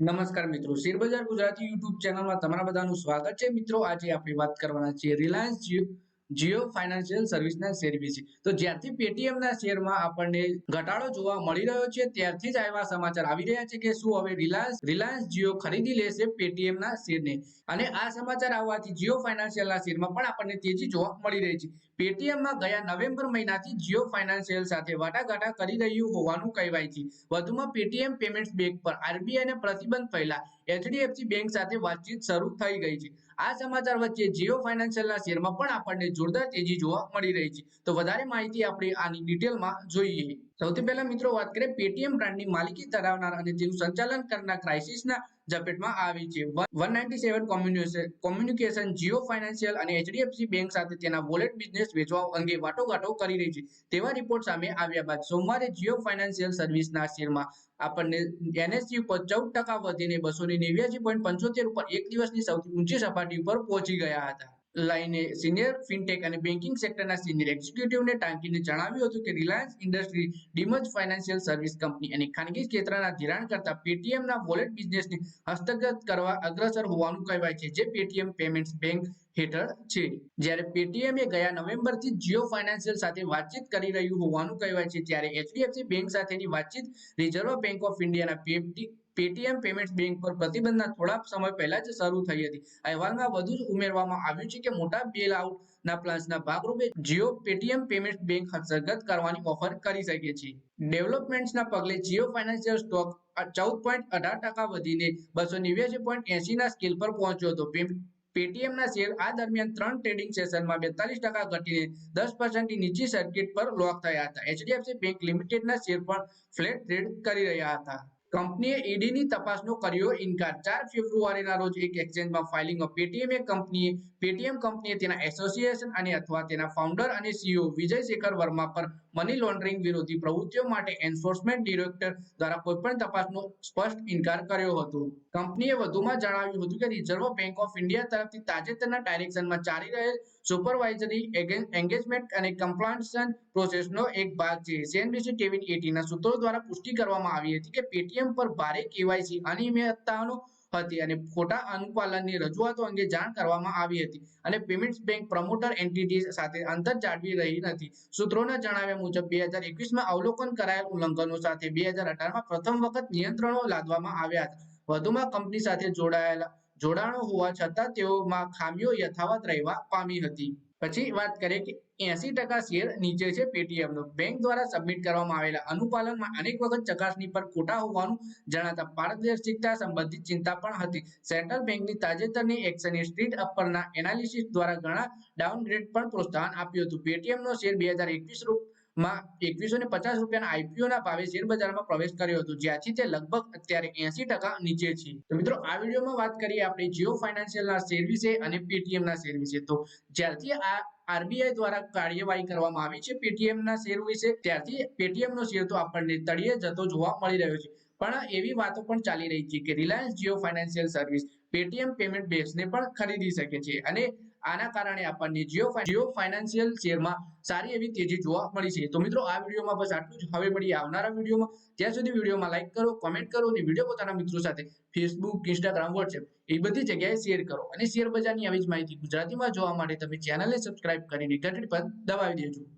નમસ્કાર મિત્રો, શેરબજાર ગુજરાતી યુટ્યુબ ચેનલમાં તમારા બધાનું સ્વાગત છે. મિત્રો, આજે આપણે વાત કરવાના છીએ રિલાયન્સ જીઓ જીઓ ફાઇનાન્શિયલ સર્વિસના શેર વિશે. તો જ્યારથી પેટીએમ ના શેરમાં આપણને ઘટાડો જોવા મળી રહ્યો છે, ત્યારથી જ એવા સમાચાર આવી રહ્યા છે કે શું હવે રિલાયન્સ રિલાયન્સ જીઓ ખરીદી લેશે પેટીએમ ના શેરને. અને આ સમાચાર આવવાથી જીઓ ફાઇનાન્શિયલ ના શેરમાં પણ આપણને તેજી જોવા મળી રહી છે. પેટીએમમાં ગયા નવેમ્બર મહિનાથી જીઓ ફાઇનાન્શિયલ સાથે વાટાઘાટા કરી રહ્યું હોવાનું કહેવાય છે વધુમાં પેટીએમ પેમેન્ટ્સ બેંક પર આરબીઆઈ ને પ્રતિબંધ પહેલા એચડીએફસી બેંક સાથે વાતચીત શરૂ થઈ ગઈ છે. આ સમાચાર વચ્ચે જીઓ ફાઇનાન્શિયલના શેરમાં પણ આપણને જોરદાર તેજી જોવા મળી રહી છે. તો વધારે માહિતી આપણે આની ડિટેલમાં જોઈએ. સૌથી પહેલા મિત્રો વાત કરીએ પેટીએમ બ્રાન્ડની માલિકી ધરાવનાર અને તેનું સંચાલન કરનાર ક્રાઇસિસના ઝપેટમાં આવી છે. One ninety seven communication Jio financial અને એચડીએફસી બેંક સાથે તેના વોલેટ બિઝનેસ વેચવા અંગે વાટોઘાટો કરી રહી છે. તેવા રિપોર્ટ સામે આવ્યા બાદ સોમવારે જીઓ ફાઇનાન્શિયલ સર્વિસના શેરમાં આપણને એનએસજી ઉપર ચૌદ ટકા વધીને બસો ને નેવ્યાસી પોઈન્ટ પંચોતેર ઉપર એક દિવસની સૌથી ઊંચી સપાટી ઉપર પહોંચી ગયા હતા. લઈને સિનિયર ફિનટેક અને બેન્કિંગ સેક્ટરના સિનિયર એક્ઝિક્યુટિવને ટાંકીને જણાવ્યું હતું કે રિલાયન્સ ઇન્ડસ્ટ્રી, ડીમજ ફાઇનાન્શિયલ સર્વિસ કંપની અને ખાનગી ક્ષેત્રના ધિરાણ કરતા પેટીએમના વોલેટ બિઝનેસને હસ્તગત કરવા અગ્રસર હોવાનું કહેવાય છે, જે પેટીએમ પેમેન્ટ્સ બેંક હેઠળ છે. જ્યારે પેટીએમે ગયા નવેમ્બરથી જીઓ ફાઇનાન્શિયલ સાથે વાતચીત કરી રહ્યું હોવાનું કહેવાય છે. ત્યારે એચડીએફસી બેંક સાથેની વાતચીત રિઝર્વ બેંક ઓફ ઇન્ડિયાના પેટી પેટીએમ પેમેન્ટ્સ બેંક પર પ્રતિબંધના થોડા સમય પહેલા જ શરૂ થઈ હતી. અહેવાલમાં વધુ ઉમેરવામાં આવ્યું છે કે મોટા બેલ આઉટના પ્લાન્સના ભાગરૂપે જીઓ પેટીએમ પેમેન્ટ્સ બેંક હસ્તગત કરવાની ઓફર કરી શકે છે. ડેવલપમેન્ટ્સના પગલે જીઓ ફાઇનાન્શિયલ સ્ટોક ચૌદ પોઈન્ટ અઢાર ટકા વધીને બસો નેવ્યાસી પોઈન્ટ એસીના સ્કેલ પર પહોંચ્યો હતો. પેટીએમના શેર આ દરમિયાન ત્રણ ટ્રેડિંગ સેશનમાં બેતાલીસ ટકા ઘટીને દસ પર્સન્ટની નીચી સર્કિટ પર લોક થયા હતા. એચડીએફસી બેંક લિમિટેડના શેર પણ ફ્લેટ ટ્રેડ કરી રહ્યા હતા. કંપનીએ ઈડીની તપાસનો કર્યો. ઇનકાર ચાર ફેબ્રુઆરીના રોજ એક એક્સચેન્જમાં ફાઇલિંગ પેટીએમ કંપનીએ પેટીએમ કંપનીએ તેના એસોસિએશન અને અથવા તેના ફાઉન્ડર અને સીઈઓ વિજય શેખર વર્મા પર મની લોન્ડરિંગ વિરોધી પ્રવૃત્તિઓ માટે એન્ફોર્સમેન્ટ ડિરેક્ટર દ્વારા કોઈપણ તપાસનો સ્પષ્ટ ઇનકાર કર્યો હતો. કંપનીએ વધુમાં જણાવ્યું હતું કે રિઝર્વ બેંક ઓફ ઇન્ડિયા તરફથી તાજેતરના ડાયરેક્શનમાં ચાલી રહેલ સુપરવાઇઝરી એંગેજમેન્ટ અને કમ્પ્લાન્સન પ્રોસેસનો એક ભાગ છે. સીએનબીસી ટીવી એટીના સૂત્રો દ્વારા પુષ્ટિ કરવામાં આવી હતી કે પેટીએમ પર ભારે કેવાયસી અનિયમિતતાનો હતી અને ખોટા અનુપાલનની રજૂઆતો અંગે જાણ કરવામાં આવી હતી અને પેમેન્ટ્સ બેંક પ્રમોટર એન્ટિટી સાથે અંતર જાળવી રહી નથી. સૂત્રોના જણાવ્યા મુજબ, બે હજાર એકવીસમાં અવલોકન કરાયેલ ઉલ્લંઘનો સાથે બે હજાર અઢારમાં પ્રથમ વખત નિયંત્રણો લાદવામાં આવ્યા હતા. વધુમાં કંપની સાથે જોડાયેલા જોડાણો હોવા છતાં તેઓમાં ખામીઓ યથાવત રહેવા પામી હતી. પછી વાત કરીએ કે એસી ટકા શેર નીચે છે પેટીએમ નો. બેંક દ્વારા સબમિટ કરવામાં આવેલા અનુપાલનમાં અનેક વખત ચકાસણી પર ખોટા હોવાનું જણાતા પારદર્શિકતા સંબંધિત ચિંતા પણ હતી. સેન્ટ્રલ બેંકની તાજેતરની એક્શનની સ્ટ્રીટ અપરના એનાલિસિસ દ્વારા ઘણા ડાઉનગ્રેડ પણ પ્રોત્સાહન આપ્યું હતું. પેટીએમ નો શેર બે હજાર એકવીસ માં એકવીસો ને પચાસ રૂપિયાના આઈપીઓ ના ભાવે શેરબજારમાં પ્રવેશ કર્યો હતો, જ્યાંથી તે લગભગ અત્યારે એસી ટકા નીચે છે. તો મિત્રો, આ વિડીયોમાં વાત કરીએ આપણે જીઓ ફાઇનાન્શિયલના શેર વિશે અને પેટીએમ ના શેર વિશે. તો જ્યારથી આ આરબીઆઈ દ્વારા કાર્યવાહી કરવામાં આવી છે પેટીએમ ના શેર વિશે, ત્યારથી પેટીએમ નો શેર તો આપણને તળિયે જતો જોવા મળી રહ્યો છે. પણ એવી વાતો પણ ચાલી રહી છે કે Reliance Jio financial service, Paytm payment બેઝને પણ ખરીદી શકે છે અને આના કારણે આપણને જીઓ જીઓ ફાઇનાન્શિયલ શેરમાં સારી એવી તેજી જોવા મળી છે. તો મિત્રો, આ વિડીયોમાં બસ આટલું જ. હવે પડી આવનારા વિડીયોમાં. ત્યાં સુધી વિડીયોમાં લાઈક કરો કોમેન્ટ કરો અને વીડિયો પોતાના મિત્રો સાથે ફેસબુક ઇન્સ્ટાગ્રામ વોટ્સએપ એ બધી જગ્યાએ શેર કરો અને શેર બજારની આવી જ માહિતી ગુજરાતીમાં જોવા માટે તમે ચેનલને સબસ્ક્રાઇબ કરીને ઘંટડી પર દબાવી દેજો.